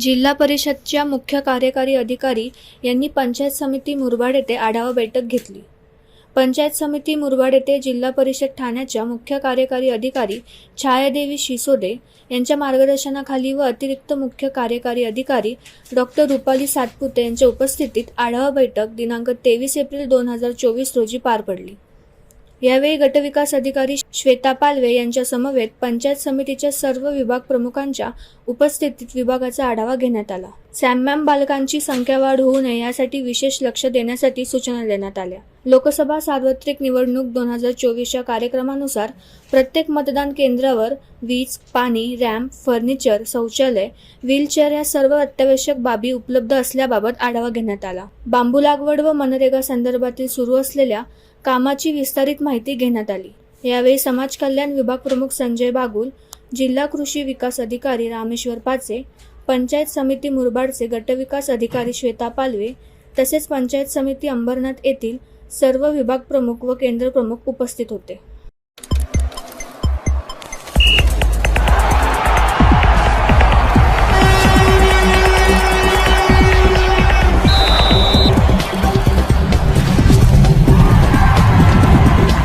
जिल्हा परिषदच्या मुख्य कार्यकारी अधिकारी यांनी पंचायत समिती मुरबाड येथे आढावा बैठक घेतली. पंचायत समिती मुरबाड येथे जिल्हा परिषद ठाण्याच्या मुख्य कार्यकारी अधिकारी छायादेवी शिसोदे यांच्या मार्गदर्शनाखाली व अतिरिक्त मुख्य कार्यकारी अधिकारी डॉक्टर रुपाली सातपुते यांच्या उपस्थितीत आढावा बैठक दिनांक तेवीस एप्रिल दोन हजार चोवीस रोजी पार पडली. यावेळी गटविकास अधिकारी श्वेता पालवे यांच्या समवेत पंचायत समितीच्या सर्व विभाग प्रमुखांच्या उपस्थितीत विभागाचा आढावा घेण्यात आला. सॅमॅम बालकांची संख्या वाढ होऊ नये यासाठी विशेष लक्ष देण्यासाठी सूचना देण्यात आल्या. लोकसभा सार्वत्रिक निवडणूक दोन हजार चोवीसच्या कार्यक्रमानुसार प्रत्येक मतदान केंद्रावर वीज पाणी रॅम्प फर्निचर शौचालय व्हीलचेअर या सर्व अत्यावश्यक बाबी उपलब्ध असल्याबाबत आढावा घेण्यात आला. बांबू लागवड व मनरेगा संदर्भातील सुरू असलेल्या कामाची विस्तारित माहिती घेण्यात आली. यावेळी समाज कल्याण विभाग प्रमुख संजय बागुल जिल्हा कृषी विकास अधिकारी रामेश्वर पाचे पंचायत समिती मुरबाडचे गटविकास अधिकारी श्वेता पालवे तसेच पंचायत समिती अंबरनाथ येथील सर्व विभाग प्रमुख व केंद्र प्रमुख उपस्थित होते.